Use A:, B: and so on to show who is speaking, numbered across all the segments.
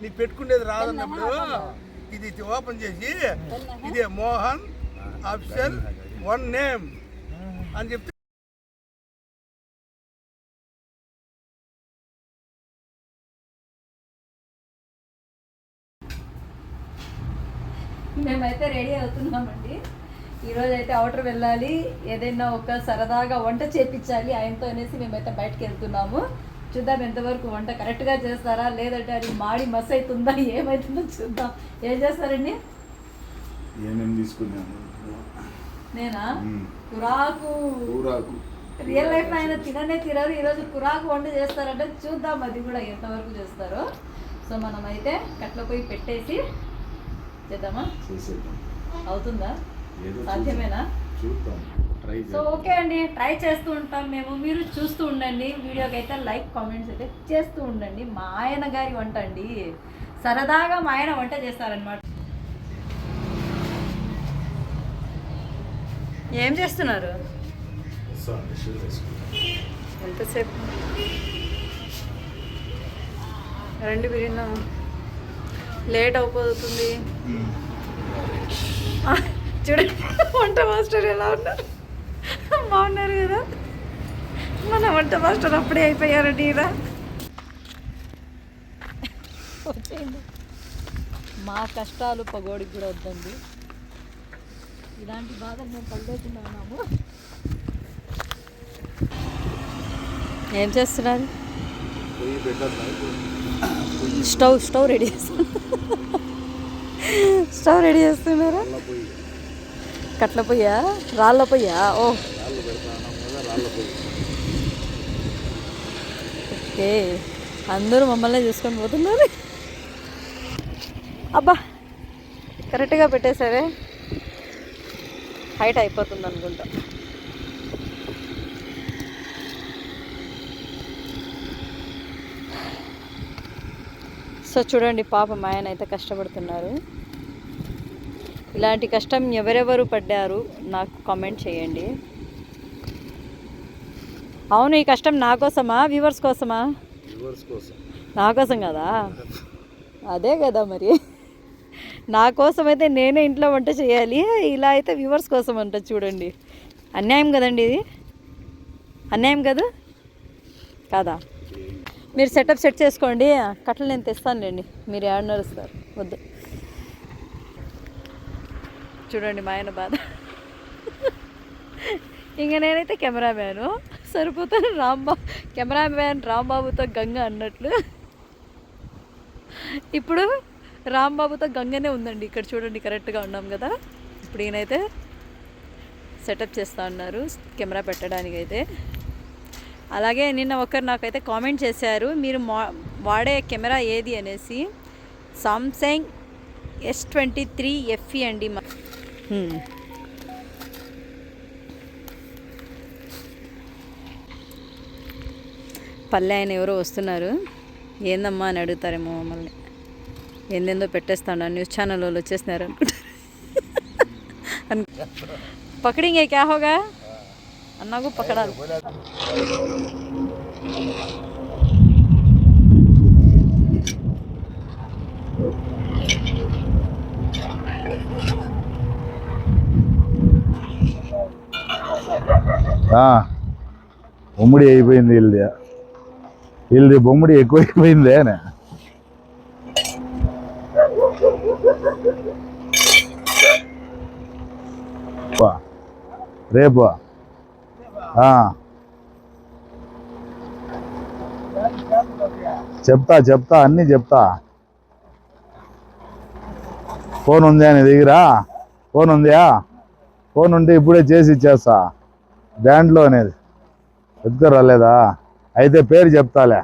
A: నీ పెట్టుకునేది రాదన్నప్పుడు ఇది ఓపెన్ చేసి ఇదే మోహన్ ఆఫీసర్ వన్ నేమ్ అని చెప్తే
B: మేమైతే రెడీ అవుతున్నామండి. ఈరోజు అయితే అవుటర్ వెళ్ళాలి. ఏదైనా ఒక సరదాగా వంట చేపించాలి. ఆయనతో అనేసి మేమైతే బయటకు వెళ్తున్నాము. చూద్దాం ఎంతవరకు వంట కరెక్ట్గా చేస్తారా? లేదంటే అది మాడి మస్ అవుతుందా ఏమవుతుందో చూద్దాం. ఏం చేస్తారండి?
C: ఏమేమి తీసుకున్నాము?
B: నేనా. కురాకు.
C: కూరాకు.
B: రియల్ లైఫ్ ఆయన తిననే తినరు. ఈరోజు కురాకు వంట చేస్తారంటే చూద్దాం అది కూడా ఎంతవరకు చేస్తారో. సో మనం అయితే కట్ల పోయి పెట్టేసి చేద్దామా?
C: చేసేద్దాం.
B: అవుతుందా? సాధ్యమేనా?
C: చూద్దాం.
B: సో ఓకే అండి. ట్రై చేస్తూ ఉంటాం మేము. మీరు చూస్తూ ఉండండి. వీడియోకి అయితే లైక్ కామెంట్స్ అయితే చేస్తూ ఉండండి. మా ఆయన గారి వంట అండి. సరదాగా మా ఆయన వంట చేస్తారనమాట ఏం చేస్తున్నారు? ఎంతసేపు? రండి బిరినా లేట్ అయిపోతుంది ఆ, చూడండి వంట మాస్టర్ ఎలా ఉన్నారు? బాగున్నారు కదా. మన వంట మాస్టర్ అప్పుడే అయిపోయారండి ఇలా మా కష్టాలు పగోడికి కూడా వద్దండి. ఇలాంటి బాధలు మేము పడలేకుండా ఉన్నాము. ఏం చేస్తున్నారు?
C: Stove stove
B: ready stove ready చేస్తున్నారా? కట్ల పొయ్యా? రాళ్ళ పొయ్యా? ఓ
C: రాళ్ళు పెడతాను కదా రాళ్ళ పొయ్యి
B: ఓకే. అందరూ మమ్మల్ని చూసుకొని పోతున్నారు. అబ్బా కరెక్ట్గా పెట్టేశారే హైట్ అయిపోతుంది అనుకుంటా. సో చూడండి పాపం ఆయన అయితే కష్టపడుతున్నారు. ఇలాంటి కష్టం ఎవరెవరు పడ్డారు నాకు కామెంట్ చేయండి. అవును ఈ కష్టం నా కోసమా వ్యూవర్స్ కోసమా? నా కోసం కదా? అదే కదా మరి. నా కోసం అయితే నేనే ఇంట్లో వంట చేయాలి ఇలా అయితే వ్యూవర్స్ కోసం అంట చూడండి. అన్యాయం కదండి ఇది? అన్యాయం కదా? కాదా? మీరు సెటప్ సెట్ చేసుకోండి కట్టలు నేను తెస్తానులేండి మీరు ఏడ నడుస్తారు వద్దు. చూడండి మా ఆయన బాధ. ఇంక నేనైతే కెమెరామ్యాను. సరిపోతాను. రాంబాబు కెమెరామ్యాన్ రాంబాబుతో గంగ అన్నట్లు. ఇప్పుడు రాంబాబుతో గంగనే ఉందండి. ఇక్కడ చూడండి కరెక్ట్గా ఉన్నాం కదా. ఇప్పుడు ఈయనైతే సెటప్ చేస్తా ఉన్నారు కెమెరా పెట్టడానికి అయితే అలాగే నిన్న ఒకరు నాకైతే కామెంట్ చేశారు మీరు మా వాడే కెమెరా ఏది అనేసి? Samsung S twenty three FE అండి మా హ్మ్. పల్లె ఆయన ఎవరో వస్తున్నారు. ఏందమ్మా అని అడుగుతారేమో మమ్మల్ని. ఏందేందో పెట్టేస్తాను న్యూస్ ఛానల్ వాళ్ళు వచ్చేసినారు అనుకుంటారు పకడింగే క్యా హోగా? అన్నాకు పకడాలి.
C: ఆ, అయిపోయింది వీళ్ళది. వీళ్ళది బొమ్మిడి ఎక్కువైపోయిందే అని. రేపు చెప్తా చెప్తా అన్నీ చెప్తా. ఫోన్ ఉందా నీ దగ్గర ఫోన్ ఉందా ఫోన్ ఉంటే ఇప్పుడే చేసి ఇచ్చేస్తా. బ్యాండ్లో అనేది. ఎత్తుకు రాలేదా? అయితే పేరు చెప్తాలే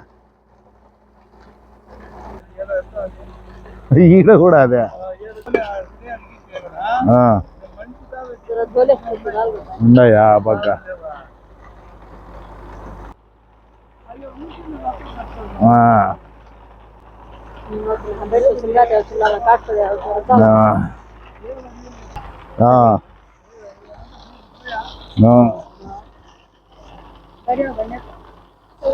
C: ఈడ కూడా అదే ఆ, ఉన్నాయా ఆ పక్క ఆ, ఆ. ఆ. ఆ.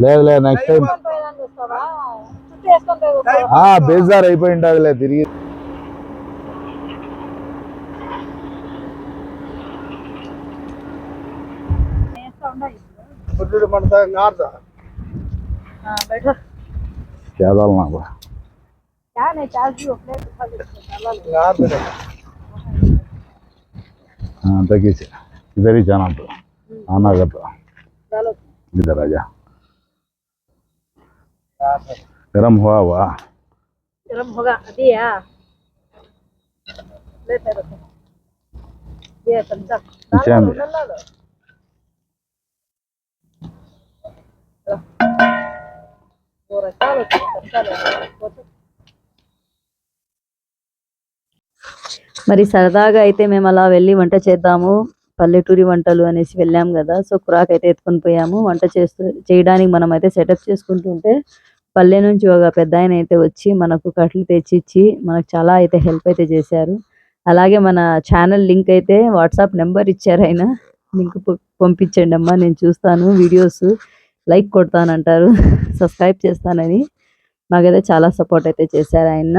C: లేదు లేదు నెక్స్ట్ టైం ఆ బేజార్ అయిపోయి ఉంటుందిలే తిరిగి
A: పొద్దుడు మనతో
C: हाँ बगीचे इधर ही जाना था आना करता इधर आ जा गर्म हुआ हुआ
B: गरम होगा अभी या लेते रहो ये समझा
C: डाल दो डाल మరి సరదాగా అయితే మేము అలా వెళ్ళి వంట చేద్దాము. పల్లెటూరి వంటలు అనేసి వెళ్ళాం కదా. సో కురాక్ అయితే ఎత్తుకొని పోయాము. వంట చేస్తూ చేయడానికి మనం అయితే సెటప్ చేసుకుంటుంటే పల్లె నుంచి ఒక పెద్ద ఆయన అయితే వచ్చి మనకు కట్లు తెచ్చిచ్చి మనకు చాలా అయితే హెల్ప్ అయితే చేశారు. అలాగే మన ఛానల్ లింక్ అయితే వాట్సాప్ నెంబర్ ఇచ్చారు ఆయన. లింక్ పంపించండి అమ్మా నేను చూస్తాను వీడియోస్. లైక్ కొడతానంటారు. సబ్స్క్రైబ్ చేస్తానని. మాకైతే చాలా సపోర్ట్ అయితే చేశారు ఆయన.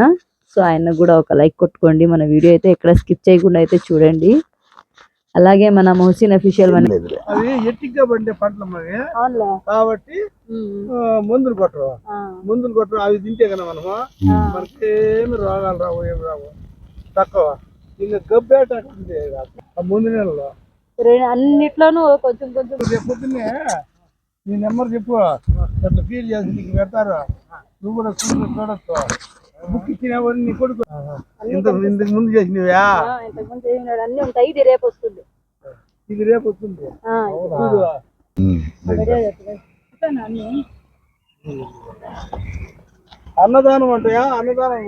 C: సో ఆయన కూడా ఒక లైక్ కొట్టుకోండి. మన వీడియో అయితే ఎక్కడ స్కిప్ చేయకుండా అయితే చూడండి. అలాగే మన మోసిన్ అఫీషియల్
A: అవి ఎట్టిగా పండే పంటలు కాబట్టి మందులు కొట్టరు. మందులు కొట్టరు అవి తింటే కదా మనము మనకి ఏమి రోగాలు రావు ఏమి రావు. తక్కువ. ఇంకా గబ్బేట ఆ ముందు నెలలో
B: అన్నిట్లోనూ కొంచెం కొంచెం
A: రేపు పొద్దున్నే నీ నెంబర్ చెప్పు. అట్లా ఫీల్ చేసి నీకు పెడతారు. నువ్వు కూడా చూడు చూడొచ్చు. బుక్ ఇచ్చినావని నీ కొడుకు ఇంత ఇంతకు ముందు చేసినవా?
B: ఇంతకుముందు చేసినాడు అన్ని ఉంటాయి ఇది రేపు వస్తుంది.
A: ఇది రేపు వస్తుంది. అన్నదానం అంటాయా? అన్నదానం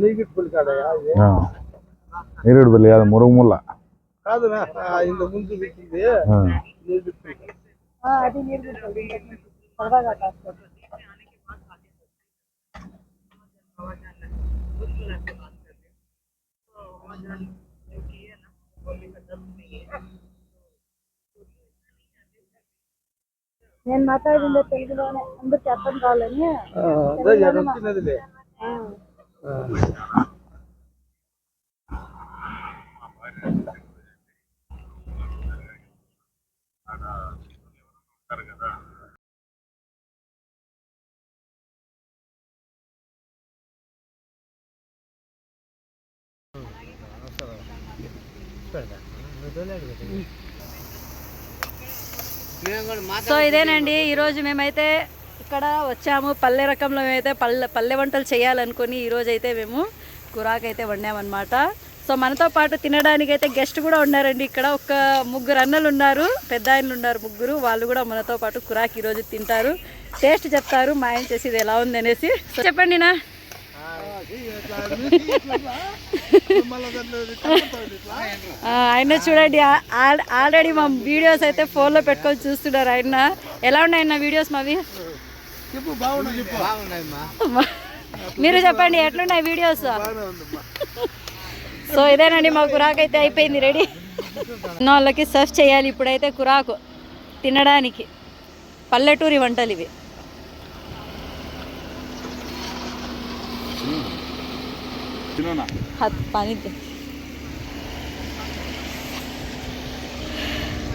A: నీకు పులికాడయా ఇది
C: నీరుడు బల్లి కాదు మురుగుముల్ల.
A: కాదు ఇంత ముందు పెట్టింది.
B: నేను మాట్లాడిందే తెలుగులోనే. అందరికి అర్థం కావాలని
A: వచ్చినదిలే.
B: సో ఇదేనండి ఈరోజు మేమైతే ఇక్కడ వచ్చాము. పల్లె రకంలో మేమైతే పల్లె పల్లె వంటలు చేయాలనుకొని ఈరోజు అయితే మేము కురాక్ అయితే వండామన్నమాట. సో మనతో పాటు తినడానికి అయితే గెస్ట్ కూడా ఉన్నారండి ఇక్కడ. ఒక ముగ్గురు అన్నలు ఉన్నారు పెద్ద ఆయనలు ఉన్నారు ముగ్గురు. వాళ్ళు కూడా మనతో పాటు కురాక్ ఈరోజు తింటారు. టేస్ట్ చెప్తారు మా ఆయన చేసి ఇది ఎలా ఉంది అనేసి చెప్పండి నా
A: మళ్ళా దాంట్లో కలుపుతాడు ఇట్లా.
B: ఆ, ఆయన చూడండి ఆల్రెడీ మా వీడియోస్ అయితే ఫోన్లో పెట్టుకొని చూస్తున్నారు ఆయన. ఎలా ఉన్నాయి నా వీడియోస్ మావి? మీరు చెప్పండి ఎట్లున్నాయి వీడియోస్ సో ఇదేనండి మా కురాకు అయితే అయిపోయింది రెడీ వాళ్ళకి సర్వ్ చేయాలి ఇప్పుడైతే కురాకు తినడానికి. పల్లెటూరి వంటలు ఇవి. हाथ पानी दे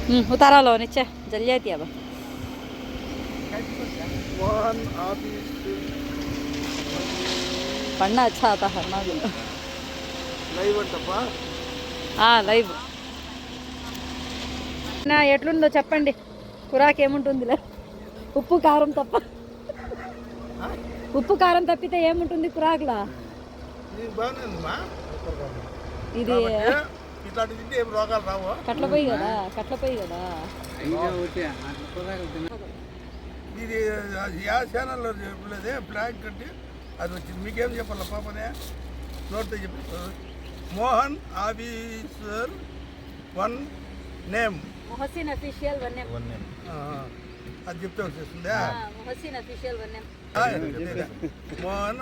B: हम्म, उतारा लो नीचे जल जाती है अब
A: मोहन आदि
B: पढ़ना अच्छा आता है ना भी
A: లైవ్ అంటప్పా
B: లైవ్ నా ఎట్లుందో చెప్పండి కురాకు ఏముంటుందిలే ఉప్పు కారం తప్ప ఉప్పు కారం తప్పితే ఏముంటుంది కురాకులా
A: నీకు బాగానే ఉందమ్మా
B: ఇది.
A: ఇట్లాంటి తింటే ఏం రోగాలు రావు.
B: కట్ల పొయ్యి కదా కట్ల పొయ్యి కదా.
A: ఇది యా ఛానల్లో చెప్పలేదే ఫ్లాగ్ కట్టి అది వచ్చింది. మీకేం చెప్పాలి పాపనే? నోట్తో చెప్పి. Mohan officer one name.
B: Mohsin official one
A: అది చెప్తే వచ్చేస్తుందా
B: మొహసిన్ అఫీషియల్ వన్.
A: మోహన్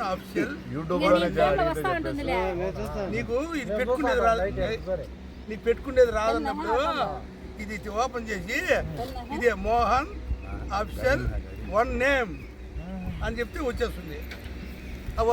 B: ఉంటుందిలే.
A: నీకు ఇది పెట్టుకునేది రాదు. నీకు పెట్టుకునేది రాదన్నప్పుడు ఇది ఓపెన్ చేసి ఇదే మోహన్ ఆఫీషియల్ వన్ నేమ్ అని చెప్తే వచ్చేస్తుంది. అవ్వ